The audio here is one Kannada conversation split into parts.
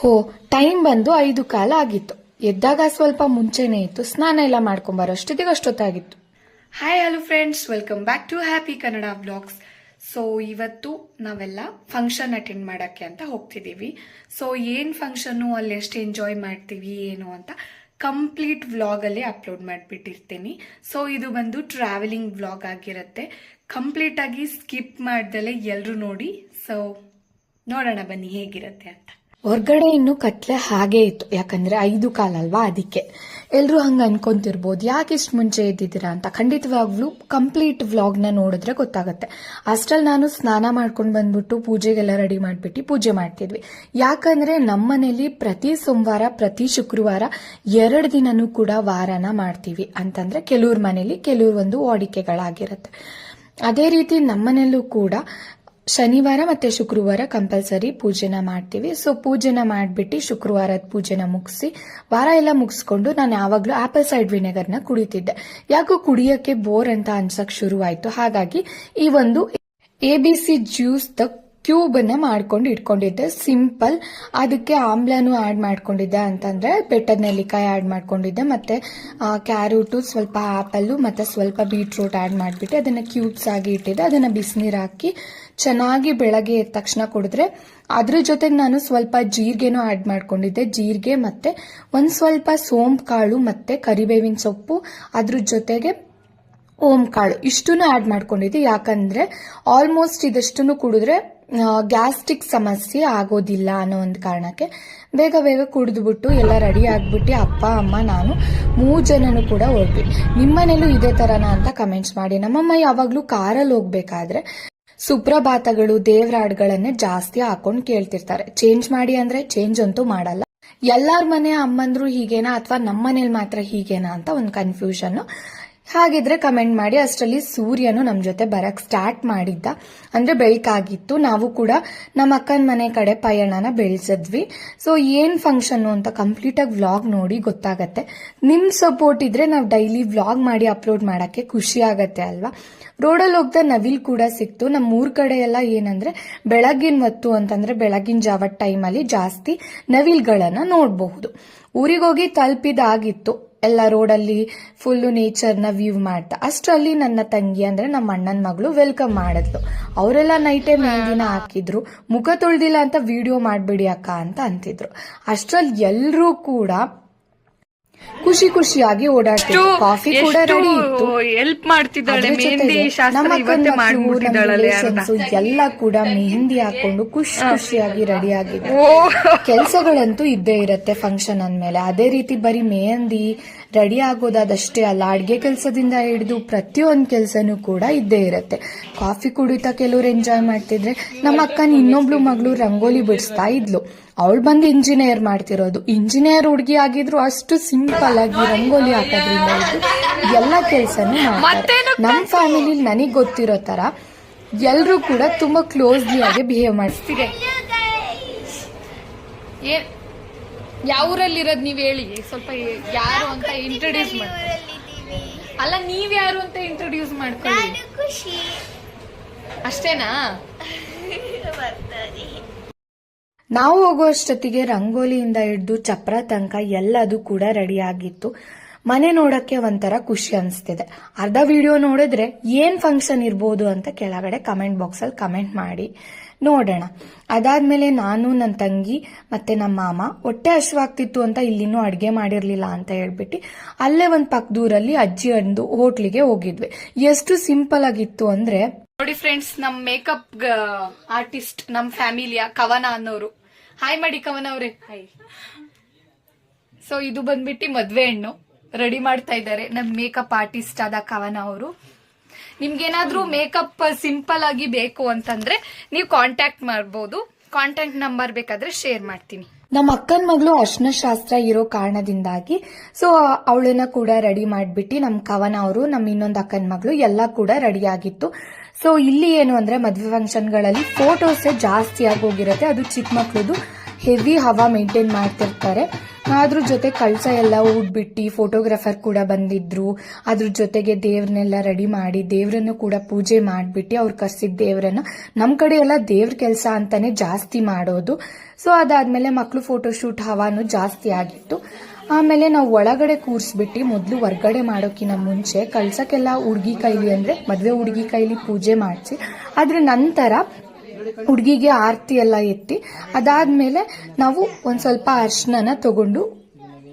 ಹೋ, ಟೈಮ್ ಬಂದು ಐದು ಕಾಲ ಆಗಿತ್ತು. ಎದ್ದಾಗ ಸ್ವಲ್ಪ ಮುಂಚೆನೇ ಇತ್ತು. ಸ್ನಾನ ಎಲ್ಲ ಮಾಡ್ಕೊಂಬರೋ ಅಷ್ಟೊತ್ತಿಗೆ ಅಷ್ಟೊತ್ತಾಗಿತ್ತು hi hello friends welcome back to happy Kannada blogs so ಇವತ್ತು ನಾವೆಲ್ಲ ಫಂಕ್ಷನ್ ಅಟೆಂಡ್ ಮಾಡೋಕ್ಕೆ ಅಂತ ಹೋಗ್ತಿದ್ದೀವಿ. ಸೊ ಏನು ಫಂಕ್ಷನ್ನು ಅಲ್ಲಿ ಎಷ್ಟು ಎಂಜಾಯ್ ಮಾಡ್ತೀವಿ, ಏನು ಅಂತ ಕಂಪ್ಲೀಟ್ ವ್ಲಾಗಲ್ಲಿ ಅಪ್ಲೋಡ್ ಮಾಡಿಬಿಟ್ಟಿರ್ತೀನಿ. ಸೊ ಇದು ಬಂದು ಟ್ರಾವೆಲಿಂಗ್ ವ್ಲಾಗ್ ಆಗಿರುತ್ತೆ. ಕಂಪ್ಲೀಟಾಗಿ ಸ್ಕಿಪ್ ಮಾಡ್ದಲೇ ಎಲ್ಲರೂ ನೋಡಿ. ಸೊ ನೋಡೋಣ ಬನ್ನಿ ಹೇಗಿರುತ್ತೆ ಅಂತ. ಹೊರ್ಗಡೆ ಇನ್ನು ಕತ್ಲೆ ಹಾಗೆ ಇತ್ತು. ಯಾಕಂದ್ರೆ ಐದು ಕಾಲ ಅಲ್ವಾ ಅದಕ್ಕೆ. ಎಲ್ಲರೂ ಹಂಗೆ ಅನ್ಕೊಂತಿರ್ಬೋದು. ಯಾಕೆ ಇಷ್ಟು ಮುಂಚೆ ಇದ್ದಿದ್ದೀರಾ ಅಂತ. ಖಂಡಿತವಾಗ್ಲೂ ಕಂಪ್ಲೀಟ್ ವ್ಲಾಗ್ನ ನೋಡಿದ್ರೆ ಗೊತ್ತಾಗುತ್ತೆ. ಅಷ್ಟ್ರಲ್ಲಿ ನಾನು ಸ್ನಾನ ಮಾಡ್ಕೊಂಡು ಬಂದ್ಬಿಟ್ಟು ಪೂಜೆಗೆಲ್ಲ ರೆಡಿ ಮಾಡಿಬಿಟ್ಟು ಪೂಜೆ ಮಾಡ್ತಿದ್ವಿ. ಯಾಕಂದ್ರೆ ನಮ್ಮನೇಲಿ ಪ್ರತಿ ಸೋಮವಾರ, ಪ್ರತಿ ಶುಕ್ರವಾರ ಎರಡು ದಿನನೂ ಕೂಡ ವಾರನ ಮಾಡ್ತೀವಿ. ಅಂತಂದ್ರೆ ಕೆಲವ್ರ ಮನೇಲಿ ಕೆಲವ್ರ ಒಂದು ವಾಡಿಕೆಗಳಾಗಿರುತ್ತೆ. ಅದೇ ರೀತಿ ನಮ್ಮನೆಯಲ್ಲೂ ಕೂಡ ಶನಿವಾರ ಮತ್ತೆ ಶುಕ್ರವಾರ ಕಂಪಲ್ಸರಿ ಪೂಜೆನ ಮಾಡ್ತೀವಿ. ಸೊ ಪೂಜೆನ ಮಾಡಿಬಿಟ್ಟು ಶುಕ್ರವಾರದ ಪೂಜೆನ ಮುಗಿಸಿ, ವಾರ ಎಲ್ಲ ಮುಗಿಸ್ಕೊಂಡು ನಾನು ಯಾವಾಗಲೂ ಆಪಲ್ ಸೈಡ್ ವಿನೆಗರ್ನ ಕುಡಿತಿದ್ದೆ. ಯಾಕೋ ಕುಡಿಯೋಕ್ಕೆ ಬೋರ್ ಅಂತ ಅನ್ಸಕ್ ಶುರುವಾಯಿತು. ಹಾಗಾಗಿ ಈ ಒಂದು ಎ ಬಿ ಸಿ ಜ್ಯೂಸ್ ದ ಕ್ಯೂಬ್ ಅನ್ನ ಮಾಡ್ಕೊಂಡು ಇಟ್ಕೊಂಡಿದ್ದೆ. ಸಿಂಪಲ್. ಅದಕ್ಕೆ ಆಮ್ಲನೂ ಆಡ್ ಮಾಡ್ಕೊಂಡಿದ್ದೆ ಅಂತಂದ್ರೆ ಬೆಟ್ಟದ ನೆಲ್ಲಿಕಾಯಿ ಆಡ್ ಮಾಡ್ಕೊಂಡಿದ್ದೆ. ಮತ್ತೆ ಕ್ಯಾರೋಟು, ಸ್ವಲ್ಪ ಆ್ಯಪಲ್ಲು ಮತ್ತೆ ಸ್ವಲ್ಪ ಬೀಟ್ರೂಟ್ ಆಡ್ ಮಾಡಿಬಿಟ್ಟು ಅದನ್ನ ಕ್ಯೂಬ್ಸ್ ಆಗಿ ಇಟ್ಟಿದ್ದೆ. ಅದನ್ನ ಬಿಸಿನೀರು ಹಾಕಿ ಚೆನ್ನಾಗಿ ಬೆಳಗ್ಗೆ ಎದ್ದ ತಕ್ಷಣ ಕುಡಿದ್ರೆ ಅದ್ರ ಜೊತೆಗೆ ನಾನು ಸ್ವಲ್ಪ ಜೀರಿಗೆನೂ ಆಡ್ ಮಾಡ್ಕೊಂಡಿದ್ದೆ. ಜೀರಿಗೆ ಮತ್ತೆ ಒಂದ್ ಸ್ವಲ್ಪ ಸೋಂಪು ಕಾಳು ಮತ್ತೆ ಕರಿಬೇವಿನ ಸೊಪ್ಪು ಅದ್ರ ಜೊತೆಗೆ ಓಂ ಕಾಳು ಇಷ್ಟನ್ನು ಆ್ಯಡ್ ಮಾಡ್ಕೊಂಡಿದ್ದೆ. ಯಾಕಂದರೆ ಆಲ್ಮೋಸ್ಟ್ ಇದಷ್ಟನ್ನು ಕುಡಿದ್ರೆ ಗ್ಯಾಸ್ಟ್ರಿಕ್ ಸಮಸ್ಯೆ ಆಗೋದಿಲ್ಲ ಅನ್ನೋ ಒಂದು ಕಾರಣಕ್ಕೆ ಬೇಗ ಬೇಗ ಕುಡಿದ್ಬಿಟ್ಟು ಎಲ್ಲ ರೆಡಿ ಆಗಿಬಿಟ್ಟು ಅಪ್ಪ, ಅಮ್ಮ, ನಾನು ಮೂರು ಜನನೂ ಕೂಡ ಹೋಗಿ ನಿಮ್ಮನೇಲೂ ಇದೇ ಥರನ ಅಂತ ಕಮೆಂಟ್ಸ್ ಮಾಡಿ. ನಮ್ಮಮ್ಮ ಯಾವಾಗಲೂ ಕಾರಲ್ಲಿ ಹೋಗ್ಬೇಕಾದ್ರೆ ಸುಪ್ರಭಾತಗಳು ದೇವ್ರ ಹಾಡ್ಗಳನ್ನೇ ಜಾಸ್ತಿ ಹಾಕೊಂಡು ಕೇಳ್ತಿರ್ತಾರೆ. ಚೇಂಜ್ ಮಾಡಿ ಅಂದರೆ ಚೇಂಜ್ ಅಂತೂ ಮಾಡಲ್ಲ. ಎಲ್ಲರ ಮನೆ ಅಮ್ಮಂದ್ರು ಹೀಗೇನಾ ಅಥವಾ ನಮ್ಮ ಮನೇಲಿ ಮಾತ್ರ ಹೀಗೇನಾ ಅಂತ ಒಂದು ಕನ್ಫ್ಯೂಷನ್ ಹಾಗಿದ್ರೆ ಕಮೆಂಟ್ ಮಾಡಿ, ಅಷ್ಟರಲ್ಲಿ ಸೂರ್ಯನು ನಮ್ಮ ಜೊತೆ ಬರಕ್ ಸ್ಟಾರ್ಟ್ ಮಾಡಿದ್ದ. ಅಂದ್ರೆ ಬೆಳಕಾಗಿತ್ತು. ನಾವು ಕೂಡ ನಮ್ಮ ಅಕ್ಕನ ಮನೆ ಕಡೆ ಪಯಣನ ಬೆಳೆಸಿದ್ವಿ. ಸೊ ಏನ್ ಫಂಕ್ಷನ್ ಅಂತ ಕಂಪ್ಲೀಟ್ ಆಗಿ ವ್ಲಾಗ್ ನೋಡಿ ಗೊತ್ತಾಗತ್ತೆ. ನಿಮ್ ಸಪೋರ್ಟ್ ಇದ್ರೆ ನಾವು ಡೈಲಿ ವ್ಲಾಗ್ ಮಾಡಿ ಅಪ್ಲೋಡ್ ಮಾಡಕ್ಕೆ ಖುಷಿ ಆಗತ್ತೆ ಅಲ್ವಾ? ರೋಡಲ್ಲಿ ಹೋಗ್ತಾ ನವಿಲ್ ಕೂಡ ಸಿಕ್ತು. ನಮ್ಮ ಊರ್ ಕಡೆ ಎಲ್ಲ ಏನಂದ್ರೆ, ಬೆಳಗಿನ ಹೊತ್ತು ಅಂತಂದ್ರೆ ಬೆಳಗಿನ ಜಾವದ ಟೈಮಲ್ಲಿ ಜಾಸ್ತಿ ನವಿಲ್ಗಳನ್ನ ನೋಡಬಹುದು. ಊರಿಗೋಗಿ ತಲುಪಿದಾಗಿತ್ತು. ಎಲ್ಲ ರೋಡಲ್ಲಿ ಫುಲ್ಲು ನೇಚರ್ನ ವ್ಯೂ ಮಾಡ್ತಾ. ಅಷ್ಟರಲ್ಲಿ ನನ್ನ ತಂಗಿ ಅಂದ್ರೆ ನಮ್ಮ ಅಣ್ಣನ ಮಗಳು ವೆಲ್ಕಮ್ ಮಾಡಿದ್ಲು. ಅವರೆಲ್ಲ ನೈಟೇ ಮೆಹಂದಿನ ಹಾಕಿದ್ರು, ಮುಖ ತೊಳ್ದಿಲ್ಲ ಅಂತ ವಿಡಿಯೋ ಮಾಡ್ಬಿಡಿ ಅಕ್ಕ ಅಂತ ಅಂತಿದ್ರು. ಅಷ್ಟರಲ್ಲಿ ಎಲ್ಲರೂ ಕೂಡ ಖುಷಿ ಖುಷಿಯಾಗಿ ಓಡಾಡ್ತೀವಿ ಕಾಫಿ ಕೂಡ ರೆಡಿ ಇತ್ತು. ಹೆಲ್ಪ್ ಮಾಡ್ತಿದ್ದಾಳೆ. ಮೆಹಂದಿ ಶಾಸ್ತ್ರ ಇವತ್ತೇ ಮಾಡ್ಬಿಟ್ಟಿದ್ದಾಳಲ್ಲ ಎಲ್ಲ ಕೂಡ ಮೆಹಂದಿ ಹಾಕೊಂಡು ಖುಷಿ ಖುಷಿಯಾಗಿ ರೆಡಿ ಆಗಿದೆ ಕೆಲಸಗಳಂತೂ ಇದ್ದೇ ಇರತ್ತೆ ಫಂಕ್ಷನ್ ಅಂದ್ಮೇಲೆ. ಅದೇ ರೀತಿ ಬರೀ ಮೆಹಂದಿ ರೆಡಿ ಆಗೋದಾದಷ್ಟೇ ಅಲ್ಲ ಅಡ್ಗೆ ಕೆಲಸದಿಂದ ಹಿಡಿದು ಪ್ರತಿಯೊಂದು ಕೆಲಸನೂ ಕೂಡ ಇದ್ದೇ ಇರತ್ತೆ. ಕಾಫಿ ಕುಡಿತಾ ಕೆಲವ್ರು ಎಂಜಾಯ್ ಮಾಡ್ತಿದ್ರೆ ನಮ್ಮ ಅಕ್ಕನ ಇನ್ನೊಬ್ಳು ಮಗಳು ರಂಗೋಲಿ ಬಿಡಿಸ್ತಾ ಇದ್ಲು. ಅವಳು ಬಂದು ಇಂಜಿನಿಯರ್ ಮಾಡ್ತಿರೋದು. ಇಂಜಿನಿಯರ್ ಹುಡುಗಿ ಆಗಿದ್ರು ಅಷ್ಟು ಸಿಂಪಲ್ ಆಗಿ ರಂಗೋಲಿ ಹಾಕೋದ್ರಿಂದ ಎಲ್ಲ ಕೆಲಸನೂ ಮಾಡ್ತಾರೆ. ನಮ್ಮ ಫ್ಯಾಮಿಲಿ ನನಗೆ ಗೊತ್ತಿರೋ ತರ ಎಲ್ಲರೂ ಕೂಡ ತುಂಬಾ ಕ್ಲೋಸ್ಲಿ ಆಗಿ ಬಿಹೇವ್ ಮಾಡ್ತಾರೆ ಏ ಯಾವ ಊರಲ್ಲಿರೋದು ನೀವ್ ಹೇಳಿ? ಸ್ವಲ್ಪ ಯಾರು ಅಂತ ಇಂಟ್ರೊಡ್ಯೂಸ್ ಮಾಡಿ ಅಲ್ಲ ನೀವ್ ಯಾರು ಅಂತ ಇಂಟ್ರೊಡ್ಯೂಸ್ ಮಾಡ್ಕೊಳ್ಳಿ. ಖುಷಿ. ಅಷ್ಟೇನಾ? ನಾವು ಹೋಗುವಷ್ಟೊತ್ತಿಗೆ ರಂಗೋಲಿಯಿಂದ ಹಿಡಿದು ಚಪ್ರ ತನಕ ಎಲ್ಲದು ಕೂಡ ರೆಡಿ ಆಗಿತ್ತು. ಮನೆ ನೋಡಕ್ಕೆ ಒಂಥರ ಖುಷಿ ಅನಿಸ್ತಿದೆ. ಅರ್ಧ ವಿಡಿಯೋ ನೋಡಿದ್ರೆ ಏನ್ ಫಂಕ್ಷನ್ ಇರ್ಬೋದು ಅಂತ ಕೆಳಗಡೆ ಕಮೆಂಟ್ ಬಾಕ್ಸ್ ಅಲ್ಲಿ ಕಮೆಂಟ್ ಮಾಡಿ ನೋಡೋಣ. ಅದಾದ್ಮೇಲೆ ನಾನು ನನ್ನ ತಂಗಿ ಮತ್ತೆ ನಮ್ಮ ಮಾಮ ಹೊಟ್ಟೆ ಹಶ್ವಾಗ್ತಿತ್ತು ಅಂತ ಇಲ್ಲಿನೂ ಅಡ್ಗೆ ಮಾಡಿರ್ಲಿಲ್ಲ ಅಂತ ಹೇಳ್ಬಿಟ್ಟು ಅಲ್ಲೇ ಒಂದು ಪಕ್ಕದೂರಲ್ಲಿ ಅಜ್ಜಿ ಅಂದು ಹೋಟ್ಲಿಗೆ ಹೋಗಿದ್ವಿ. ಎಷ್ಟು ಸಿಂಪಲ್ ಆಗಿತ್ತು ಅಂದ್ರೆ ನೋಡಿ ಫ್ರೆಂಡ್ಸ್ ನಮ್ಮ ಮೇಕಪ್ ಆರ್ಟಿಸ್ಟ್ ನಮ್ಮ ಫ್ಯಾಮಿಲಿಯ ಕವನ ಅನ್ನೋರು ಹಾಯ್ ಮಾಡಿ ಕವನ ಅವ್ರೆ. ಹಾಯ್ ಸೊ ಇದು ಬಂದ್ಬಿಟ್ಟು ಮದ್ವೆ ಹಣ್ಣು. ರೆಡಿ ಮಾಡ್ತಾ ಇದ್ದಾರೆ. ನಮ್ ಮೇಕಪ್ ಆರ್ಟಿಸ್ಟ್ ಆದ ಕವನ ಅವರು. ನಿಮ್ಗೇನಾದ್ರೂ ಮೇಕಪ್ ಸಿಂಪಲ್ ಆಗಿ ಬೇಕು ಅಂತಂದ್ರೆ ನೀವು ಕಾಂಟ್ಯಾಕ್ಟ್ ಮಾಡ್ಬೋದು. ಕಾಂಟ್ಯಾಕ್ಟ್ ನಂಬರ್ ಬೇಕಾದ್ರೆ ಶೇರ್ ಮಾಡ್ತೀನಿ. ನಮ್ಮ ಅಕ್ಕನ ಮಗಳು ಅರ್ಶನ ಶಾಸ್ತ್ರ ಇರೋ ಕಾರಣದಿಂದಾಗಿ ಸೊ ಅವಳನ್ನ ಕೂಡ ರೆಡಿ ಮಾಡ್ಬಿಟ್ಟು ನಮ್ಮ ಕವನ ಅವರು ನಮ್ಮ ಇನ್ನೊಂದು ಅಕ್ಕನ ಮಗಳು ಎಲ್ಲ ಕೂಡ ರೆಡಿ ಆಗಿತ್ತು. ಸೊ ಇಲ್ಲಿ ಏನು ಅಂದ್ರೆ ಮದುವೆ ಫಂಕ್ಷನ್ಗಳಲ್ಲಿ ಫೋಟೋಸೇ ಜಾಸ್ತಿ ಆಗಿ ಹೋಗಿರುತ್ತೆ. ಅದು ಚಿಕ್ಕ ಮಕ್ಕಳದು ಹೆವಿ ಹವಾ ಮೇಂಟೈನ್ ಮಾಡ್ತಿರ್ತಾರೆ. ಅದ್ರ ಜೊತೆ ಕಳಸ ಎಲ್ಲ ಊದ್ಬಿಟ್ಟು ಫೋಟೋಗ್ರಾಫರ್ ಕೂಡ ಬಂದಿದ್ರು. ಅದ್ರ ಜೊತೆಗೆ ದೇವ್ರನ್ನೆಲ್ಲ ರೆಡಿ ಮಾಡಿ ದೇವ್ರನ್ನು ಕೂಡ ಪೂಜೆ ಮಾಡಿಬಿಟ್ಟು ಅವ್ರು ಕರ್ಸಿದ ದೇವ್ರನ್ನ ನಮ್ಮ ಕಡೆ ಎಲ್ಲ ದೇವ್ರ ಕೆಲಸ ಅಂತಾನೆ ಜಾಸ್ತಿ ಮಾಡೋದು. ಸೊ ಅದಾದ್ಮೇಲೆ ಮಕ್ಳು ಫೋಟೋಶೂಟ್ ಹವಾನು ಜಾಸ್ತಿ ಆಗಿತ್ತು. ಆಮೇಲೆ ನಾವು ಒಳಗಡೆ ಕೂರಿಸ್ಬಿಟ್ಟು ಮೊದಲು ಹೊರ್ಗಡೆ ಮಾಡೋಕ್ಕಿಂತ ಮುಂಚೆ ಕಳ್ಸೋಕ್ಕೆಲ್ಲ ಹುಡುಗಿ ಕೈಲಿ ಅಂದರೆ ಮದುವೆ ಹುಡುಗಿ ಕೈಲಿ ಪೂಜೆ ಮಾಡಿಸಿ, ಅದ್ರ ನಂತರ ಹುಡುಗಿಗೆ ಆರತಿ ಎಲ್ಲ ಎತ್ತಿ, ಅದಾದಮೇಲೆ ನಾವು ಒಂದು ಸ್ವಲ್ಪ ಅರ್ಶನನ ತಗೊಂಡು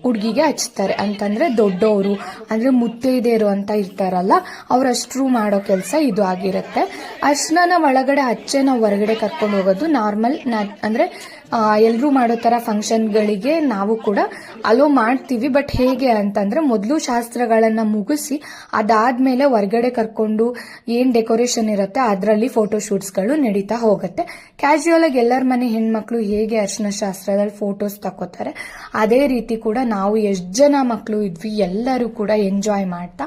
ಹುಡುಗಿಗೆ ಹಚ್ತಾರೆ. ಅಂತಂದರೆ ದೊಡ್ಡವರು ಅಂದರೆ ಮುತ್ತೈದೆಯರು ಅಂತ ಇರ್ತಾರಲ್ಲ, ಅವ್ರಷ್ಟ್ರು ಮಾಡೋ ಕೆಲಸ ಇದು ಆಗಿರುತ್ತೆ. ಅರ್ಶನನ ಒಳಗಡೆ ಹಚ್ಚೆ ನಾವು ಹೊರಗಡೆ ಕರ್ಕೊಂಡು ಹೋಗೋದು ನಾರ್ಮಲ್ ಅಂದ್ರೆ ಎಲ್ಲರೂ ಮಾಡೋ ತರ ಫಂಕ್ಷನ್ಗಳಿಗೆ ನಾವು ಕೂಡ ಅಲೋ ಮಾಡ್ತೀವಿ. ಬಟ್ ಹೇಗೆ ಅಂತಂದ್ರೆ ಮೊದಲು ಶಾಸ್ತ್ರಗಳನ್ನ ಮುಗಿಸಿ ಅದಾದ್ಮೇಲೆ ಹೊರಗಡೆ ಕರ್ಕೊಂಡು ಏನ್ ಡೆಕೋರೇಷನ್ ಇರುತ್ತೆ ಅದರಲ್ಲಿ ಫೋಟೋ ಫೋಟೋಶೂಟ್ಸ್ಗಳು ನಡೀತಾ ಹೋಗುತ್ತೆ. ಕ್ಯಾಶುಯಲ್ ಆಗಿ ಎಲ್ಲರ ಮನೆ ಹೆಣ್ಮಕ್ಳು ಹೇಗೆ ಅರ್ಶನ ಶಾಸ್ತ್ರದಲ್ಲಿ ಫೋಟೋಸ್ ತಕೋತಾರೆ ಅದೇ ರೀತಿ ಕೂಡ ನಾವು ಎಷ್ಟು ಜನ ಮಕ್ಕಳು ಇದ್ವಿ ಎಲ್ಲರೂ ಕೂಡ ಎಂಜಾಯ್ ಮಾಡ್ತಾ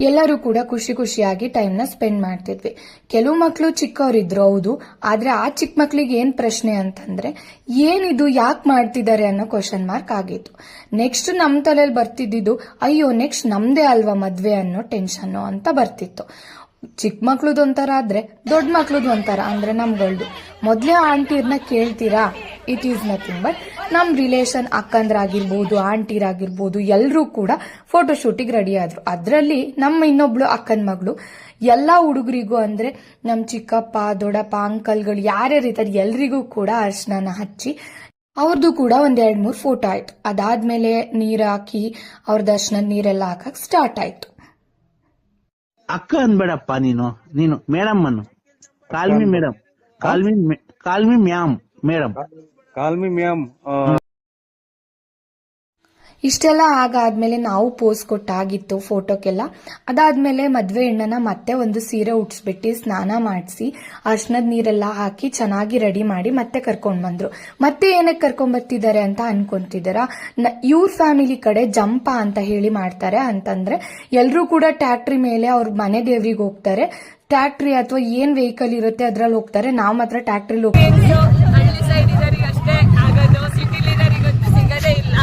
ಎಲ್ಲರೂ ಕೂಡ ಖುಷಿ ಖುಷಿಯಾಗಿ ಟೈಮ್ನ ಸ್ಪೆಂಡ್ ಮಾಡ್ತಿದ್ವಿ. ಕೆಲವು ಮಕ್ಕಳು ಚಿಕ್ಕವರಿದ್ರು ಹೌದು, ಆದರೆ ಆ ಚಿಕ್ಕ ಮಕ್ಕಳಿಗೆ ಏನು ಪ್ರಶ್ನೆ ಅಂತಂದರೆ ಏನಿದು ಯಾಕೆ ಮಾಡ್ತಿದ್ದಾರೆ ಅನ್ನೋ ಕ್ವಶನ್ ಮಾರ್ಕ್ ಆಗಿತ್ತು. ನೆಕ್ಸ್ಟ್ ನಮ್ಮ ತಲೆಯಲ್ಲಿ ಬರ್ತಿದ್ದಿದ್ದು, ಅಯ್ಯೋ ನೆಕ್ಸ್ಟ್ ನಮ್ದೇ ಅಲ್ವಾ ಮದುವೆ ಅನ್ನೋ ಟೆನ್ಷನ್ನು ಅಂತ ಬರ್ತಿತ್ತು. ಚಿಕ್ಕ ಮಕ್ಳದ್ದು ಒಂಥರ ಆದರೆ, ದೊಡ್ಡ ಮಕ್ಳದ್ದು ಒಂಥರ ಅಂದರೆ ನಮ್ಗಳ್ದು. ಮೊದಲೇ ಆಂಟಿರ್ನ ಕೇಳ್ತೀರಾ? ಇಟ್ ಈಸ್ ನಥಿಂಗ್ ಬಟ್ ನಮ್ಮ ರಿಲೇಷನ್ ಅಕ್ಕಂದ್ರಾಗಿರ್ಬೋದು ಆಂಟಿರಾಗಿರ್ಬೋದು ಎಲ್ಲರೂ ಕೂಡ ಫೋಟೋಶೂಟಿಗೆ ರೆಡಿ ಆದ್ರು. ಅದ್ರಲ್ಲಿ ನಮ್ಮ ಇನ್ನೊಬ್ಳು ಅಕ್ಕನ ಮಗಳು ಎಲ್ಲಾ ಹುಡುಗರಿಗೂ ಅಂದ್ರೆ ನಮ್ ಚಿಕ್ಕಪ್ಪ ದೊಡ್ಡಪ್ಪ ಅಂಕಲ್ಗಳು ಯಾರ್ಯಾರು ಇರ್ತಾರೆ ಎಲ್ರಿಗೂ ಕೂಡ ಅರ್ಶನ ಹಚ್ಚಿ ಅವ್ರದ್ದು ಕೂಡ ಒಂದ್ ಎರಡ್ ಮೂರ್ ಫೋಟೋ ಆಯ್ತು. ಅದಾದ್ಮೇಲೆ ನೀರ್ ಹಾಕಿ ಅವ್ರ ದರ್ಶನದ ನೀರೆಲ್ಲ ಹಾಕಕ್ ಸ್ಟಾರ್ಟ್ ಆಯ್ತು. ಅಕ್ಕ ಅನ್ಬೇಡಪ್ಪ ನೀನು ನೀನು ಮೇಡಮ್ ಅನ್ನು call me. Madam. Call me call me ma'am madam. Call me ma'am ಇಷ್ಟೆಲ್ಲ ಆಗಾದ್ಮೇಲೆ ನಾವು ಪೋಸ್ ಕೊಟ್ಟಾಗಿತ್ತು ಫೋಟೋಕ್ಕೆಲ್ಲ ಅದಾದ್ಮೇಲೆ ಮದ್ವೆ ಹೆಣ್ಣನ ಮತ್ತೆ ಒಂದು ಸೀರೆ ಉಟ್ಸ್ಬಿಟ್ಟು ಸ್ನಾನ ಮಾಡಿಸಿ ಅರ್ಶನದ ನೀರೆಲ್ಲ ಹಾಕಿ ಚೆನ್ನಾಗಿ ರೆಡಿ ಮಾಡಿ ಮತ್ತೆ ಕರ್ಕೊಂಡ್ ಬಂದ್ರು. ಮತ್ತೆ ಏನಕ್ಕೆ ಕರ್ಕೊಂಡ್ ಬರ್ತಿದ್ದಾರೆ ಅಂತ ಅನ್ಕೊಂತಿದ್ದಾರ? ಇವ್ರ ಫ್ಯಾಮಿಲಿ ಕಡೆ ಜಂಪ ಅಂತ ಹೇಳಿ ಮಾಡ್ತಾರೆ ಅಂತಂದ್ರೆ ಎಲ್ರೂ ಕೂಡ ಟ್ಯಾಕ್ಟ್ರಿ ಮೇಲೆ ಅವ್ರ ಮನೆ ದೇವ್ರಿಗೆ ಹೋಗ್ತಾರೆ. ಟ್ಯಾಕ್ಟ್ರಿ ಅಥವಾ ಏನ್ ವೆಹಿಕಲ್ ಇರುತ್ತೆ ಅದ್ರಲ್ಲಿ ಹೋಗ್ತಾರೆ. ನಾವು ಮಾತ್ರ ಟ್ಯಾಕ್ಟ್ರಿಲಿ ಹೋಗ್ತೀವಿ ಹಳ್ಳಿ ಸೈಡ್ ಇರೋರಿಗೆ ಅಷ್ಟೇ ಆಗೋದು ಸಿಟಿಲಿ ಇರೋರಿಗಂತೂ ಸಿಗೋದೇ ಇಲ್ಲ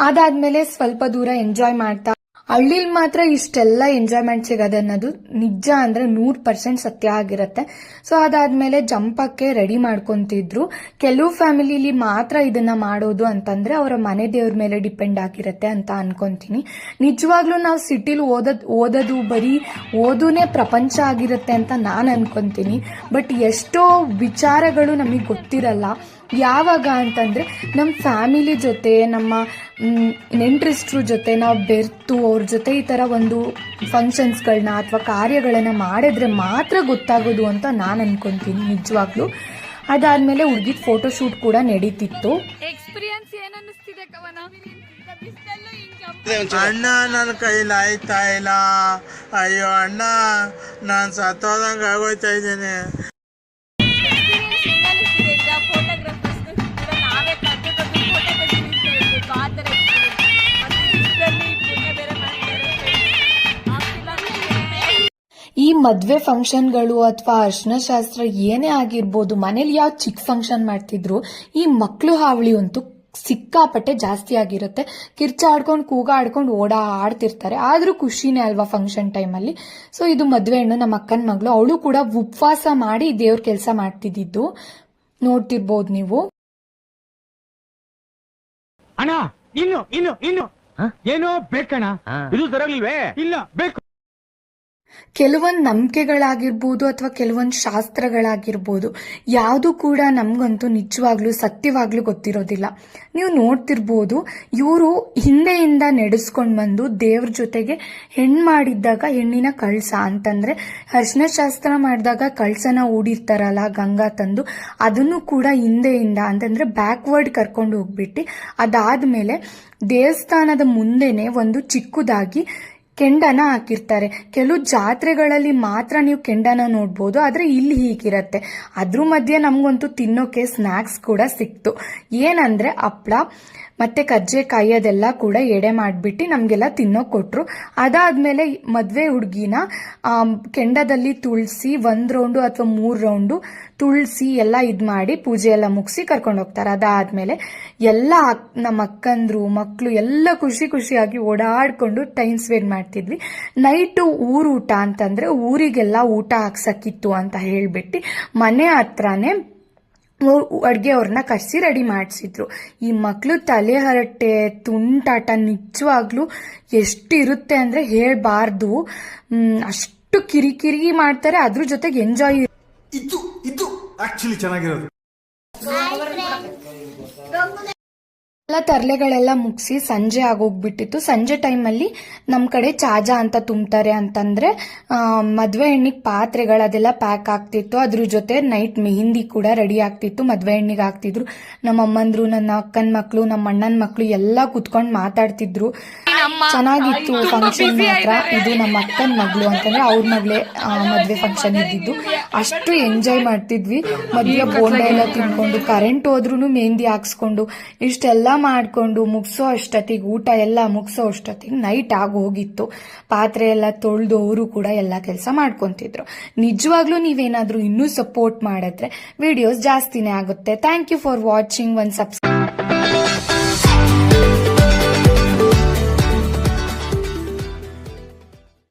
ಅದಾದ್ಮೇಲೆ ಸ್ವಲ್ಪ ದೂರ ಎಂಜಾಯ್ ಮಾಡ್ತಾ ಹಳ್ಳಿಲ್ ಮಾತ್ರ ಇಷ್ಟೆಲ್ಲ ಎಂಜಾಯ್ಮೆಂಟ್ ಸಿಗೋದು ಅನ್ನೋದು ನಿಜ ಅಂದ್ರೆ ನೂರ್ ಪರ್ಸೆಂಟ್ ಸತ್ಯ ಆಗಿರುತ್ತೆ. ಸೊ ಅದಾದ್ಮೇಲೆ ಜಂಪಕ್ಕೆ ರೆಡಿ ಮಾಡ್ಕೊಂತಿದ್ರು. ಕೆಲವು ಫ್ಯಾಮಿಲಿಲಿ ಮಾತ್ರ ಇದನ್ನ ಮಾಡೋದು ಅಂತಂದ್ರೆ ಅವರ ಮನೆ ದೇವ್ರ ಮೇಲೆ ಡಿಪೆಂಡ್ ಆಗಿರುತ್ತೆ ಅಂತ ಅನ್ಕೊಂತೀನಿ. ನಿಜವಾಗ್ಲೂ ನಾವು ಸಿಟಿಲಿ ಓದೋದು ಓದೋದು ಬರೀ ಓದುನೇ ಪ್ರಪಂಚ ಆಗಿರುತ್ತೆ ಅಂತ ನಾನು ಅನ್ಕೊಂತೀನಿ. ಬಟ್ ಎಷ್ಟೋ ವಿಚಾರಗಳು ನಮಗೆ ಗೊತ್ತಿರಲ್ಲ. ಯಾವಾಗ ಅಂತಂದರೆ ನಮ್ಮ ಫ್ಯಾಮಿಲಿ ಜೊತೆ ನಮ್ಮ ನೆಂಟ್ರಿಸ್ಟ್ರ ಜೊತೆ ನಾವು ಬೆರ್ತು ಅವ್ರ ಜೊತೆ ಈ ಥರ ಒಂದು ಫಂಕ್ಷನ್ಸ್ಗಳನ್ನ ಅಥವಾ ಕಾರ್ಯಗಳನ್ನು ಮಾಡಿದ್ರೆ ಮಾತ್ರ ಗೊತ್ತಾಗೋದು ಅಂತ ನಾನು ಅನ್ಕೊಂತೀನಿ ನಿಜವಾಗ್ಲೂ. ಅದಾದಮೇಲೆ ಹುಡುಗಿ ಫೋಟೋಶೂಟ್ ಕೂಡ ನಡೀತಿತ್ತು. ಎಕ್ಸ್ಪೀರಿಯನ್ಸ್ ಏನನ್ನಿಸ್ತಿದೆ ಕವನ? ಅಣ್ಣ ನನ್ನ ಕೈಲಿ ಆಯ್ತಾ ಇಲ್ಲ? ಅಯ್ಯೋ ಅಣ್ಣ ನಾನು ಸತ್ತೋದಂಗೆ ಆಗೋಯ್ತಾ ಇದ್ದೇನೆ. ಮದ್ವೆ ಫಂಕ್ಷನ್ಗಳು ಅಥವಾ ಅರ್ಶನಶಾಸ್ತ್ರ ಏನೇ ಆಗಿರ್ಬೋದು ಮನೇಲಿ ಯಾವ ಚಿಕ್ಕ ಫಂಕ್ಷನ್ ಮಾಡ್ತಿದ್ರು ಈ ಮಕ್ಕಳು ಹಾವಳಿ ಅಂತೂ ಸಿಕ್ಕಾಪಟ್ಟೆ ಜಾಸ್ತಿ ಆಗಿರುತ್ತೆ. ಕಿರ್ಚಾಡ್ಕೊಂಡು ಕೂಗಾಡ್ಕೊಂಡು ಓಡಾ ಆಡ್ತಿರ್ತಾರೆ. ಆದ್ರೂ ಖುಷಿನೇ ಅಲ್ವಾ ಫಂಕ್ಷನ್ ಟೈಮಲ್ಲಿ ಸೊ ಇದು ಮದುವೆ ಹೆಣ್ಣು ನಮ್ಮ ಅಕ್ಕನ ಮಗಳು ಅವಳು ಕೂಡ ಉಪವಾಸ ಮಾಡಿ ದೇವ್ರ ಕೆಲಸ ಮಾಡ್ತಿದ್ದಿದ್ದು. ನೋಡ್ತಿರ್ಬೋದು ನೀವು. ಅಣ್ಣ ಇನ್ನು ಇನ್ನು ಇನ್ನು. ಏನೋ ಬೇಕಣ್ಣ. ಇದು ತರಲಿಲ್ವೇ ಇಲ್ಲ ಬೇಕು. ಕೆಲವೊಂದು ನಂಬಿಕೆಗಳಾಗಿರ್ಬೋದು ಅಥವಾ ಕೆಲವೊಂದು ಶಾಸ್ತ್ರಗಳಾಗಿರ್ಬೋದು, ಯಾವುದು ಕೂಡ ನಮಗಂತೂ ನಿಜವಾಗ್ಲೂ ಸತ್ಯವಾಗ್ಲೂ ಗೊತ್ತಿರೋದಿಲ್ಲ. ನೀವು ನೋಡ್ತಿರ್ಬೋದು, ಇವರು ಹಿಂದೆಯಿಂದ ನಡೆಸ್ಕೊಂಡು ಬಂದು ದೇವ್ರ ಜೊತೆಗೆ ಹೆಣ್ಣು ಮಾಡಿದ್ದಾಗ ಹೆಣ್ಣಿನ ಕಳಸ ಅಂತಂದರೆ ಅರ್ಶನ ಶಾಸ್ತ್ರ ಮಾಡಿದಾಗ ಕಳಸನ ಓಡಿರ್ತಾರಲ್ಲ ಗಂಗಾ ತಂದು, ಅದನ್ನು ಕೂಡ ಹಿಂದೆಯಿಂದ ಅಂತಂದರೆ ಬ್ಯಾಕ್ವರ್ಡ್ ಕರ್ಕೊಂಡು ಹೋಗ್ಬಿಟ್ಟು ಅದಾದ ಮೇಲೆ ದೇವಸ್ಥಾನದ ಮುಂದೆನೆ ಒಂದು ಚಿಕ್ಕದಾಗಿ ಕೆಂಡನ ಹಾಕಿರ್ತಾರೆ. ಕೆಲವು ಜಾತ್ರೆಗಳಲ್ಲಿ ಮಾತ್ರ ನೀವು ಕೆಂಡನ ನೋಡ್ಬೋದು, ಆದರೆ ಇಲ್ಲಿ ಹೀಗಿರತ್ತೆ. ಅದ್ರ ಮಧ್ಯೆ ನಮಗಂತೂ ತಿನ್ನೋಕೆ ಸ್ನಾಕ್ಸ್ ಕೂಡ ಸಿಕ್ತು. ಏನಂದರೆ ಹಪ್ಪಳ ಮತ್ತೆ ಕಜ್ಜೆಕಾಯಿ ಅದೆಲ್ಲ ಕೂಡ ಎಡೆ ಮಾಡಿಬಿಟ್ಟು ನಮಗೆಲ್ಲ ತಿನ್ನೋಕೆ ಕೊಟ್ಟರು ಅದಾದಮೇಲೆ ಮದುವೆ ಹುಡುಗಿನ ಕೆಂಡದಲ್ಲಿ ತುಳಸಿ ಒಂದು ರೌಂಡು ಅಥವಾ ಮೂರು ರೌಂಡು ತುಳಸಿ ಎಲ್ಲ ಇದು ಮಾಡಿ ಪೂಜೆ ಎಲ್ಲ ಮುಗಿಸಿ ಕರ್ಕೊಂಡು ಹೋಗ್ತಾರೆ. ಅದಾದ್ಮೇಲೆ ಎಲ್ಲ ನಮ್ಮ ಅಕ್ಕಂದ್ರು ಮಕ್ಕಳು ಎಲ್ಲ ಖುಷಿ ಖುಷಿಯಾಗಿ ಓಡಾಡ್ಕೊಂಡು ಟೈಮ್ ಸ್ಪೆಂಡ್ ಮಾಡ್ತಿದ್ವಿ. ನೈಟು ಊರು ಊಟ ಅಂತಂದ್ರೆ ಊರಿಗೆಲ್ಲ ಊಟ ಹಾಕ್ಸಕ್ಕಿತ್ತು ಅಂತ ಹೇಳಿಬಿಟ್ಟು ಮನೆ ಹತ್ರನೇ ಅಡುಗೆ ಅವ್ರನ್ನ ಕರ್ಸಿ ರೆಡಿ ಮಾಡಿಸಿದ್ರು. ಈ ಮಕ್ಕಳು ತಲೆ ಹರಟೆ, ತುಂಟಾಟ ನಿಜವಾಗ್ಲೂ ಎಷ್ಟು ಇರುತ್ತೆ ಅಂದ್ರೆ ಹೇಳ್ಬಾರ್ದು. ಅಷ್ಟು ಕಿರಿಕಿರಿ ಮಾಡ್ತಾರೆ. ಅದ್ರ ಜೊತೆಗೆ ಎಂಜಾಯ್ ಇದು ಆಕ್ಚುಲಿ ಚೆನ್ನಾಗಿರೋದು. ಎಲ್ಲ ತರಲೆಗಳೆಲ್ಲ ಮುಗಿಸಿ ಸಂಜೆ ಆಗೋಗ್ಬಿಟ್ಟಿತ್ತು. ಸಂಜೆ ಟೈಮಲ್ಲಿ ನಮ್ಮ ಕಡೆ ಚಾಜಾ ಅಂತ ತುಂಬ್ತಾರೆ ಅಂತಂದ್ರೆ ಮದುವೆ ಹೆಣ್ಣಿಗೆ ಪಾತ್ರೆಗಳು ಅದೆಲ್ಲ ಪ್ಯಾಕ್ ಆಗ್ತಿತ್ತು. ಅದ್ರ ಜೊತೆ ನೈಟ್ ಮೆಹಿಂದಿ ಕೂಡ ರೆಡಿ ಆಗ್ತಿತ್ತು. ಮದುವೆ ಹೆಣ್ಣಿಗೆ ಆಗ್ತಿದ್ರು. ನಮ್ಮ ಅಮ್ಮಂದ್ರು ನನ್ನ ಅಕ್ಕನ ಮಕ್ಕಳು ನಮ್ಮ ಅಣ್ಣನ ಮಕ್ಕಳು ಎಲ್ಲ ಕುತ್ಕೊಂಡು ಮಾತಾಡ್ತಿದ್ರು. ಚೆನ್ನಾಗಿತ್ತು ಫಂಕ್ಷನ್ ಮಾತ್ರ. ಇದು ನಮ್ಮ ಅಕ್ಕನ ಮಗಳು ಅಂತಂದ್ರೆ ಅವ್ರ ಮಗಳೇ ಮದುವೆ ಫಂಕ್ಷನ್ ಇದ್ದಿದ್ದು. ಅಷ್ಟು ಎಂಜಾಯ್ ಮಾಡ್ತಿದ್ವಿ. ಮದುವೆ ಬೋಂಡ ಎಲ್ಲ ತಿನ್ಕೊಂಡು ಕರೆಂಟ್ ಹೋದ್ರೂ ಮೆಹಂದಿ ಹಾಕ್ಸ್ಕೊಂಡು ಇಷ್ಟೆಲ್ಲ ಮಾಡ್ಕೊಂಡು ಮುಗಿಸೋ ಅಷ್ಟೊತ್ತಿಗೆ ಊಟ ಎಲ್ಲ ಮುಗಿಸೋ ಅಷ್ಟೊತ್ತಿಗೆ ನೈಟ್ ಆಗಿ ಹೋಗಿತ್ತು. ಪಾತ್ರೆ ಎಲ್ಲ ತೊಳೆದು ಅವರು ಕೂಡ ಎಲ್ಲ ಕೆಲಸ ಮಾಡ್ಕೊತಿದ್ರು. ನಿಜವಾಗ್ಲೂ ನೀವೇನಾದ್ರೂ ಇನ್ನೂ ಸಪೋರ್ಟ್ ಮಾಡಿದ್ರೆ ವಿಡಿಯೋಸ್ ಜಾಸ್ತಿನೇ ಆಗುತ್ತೆ. Thank you for watching one subscribe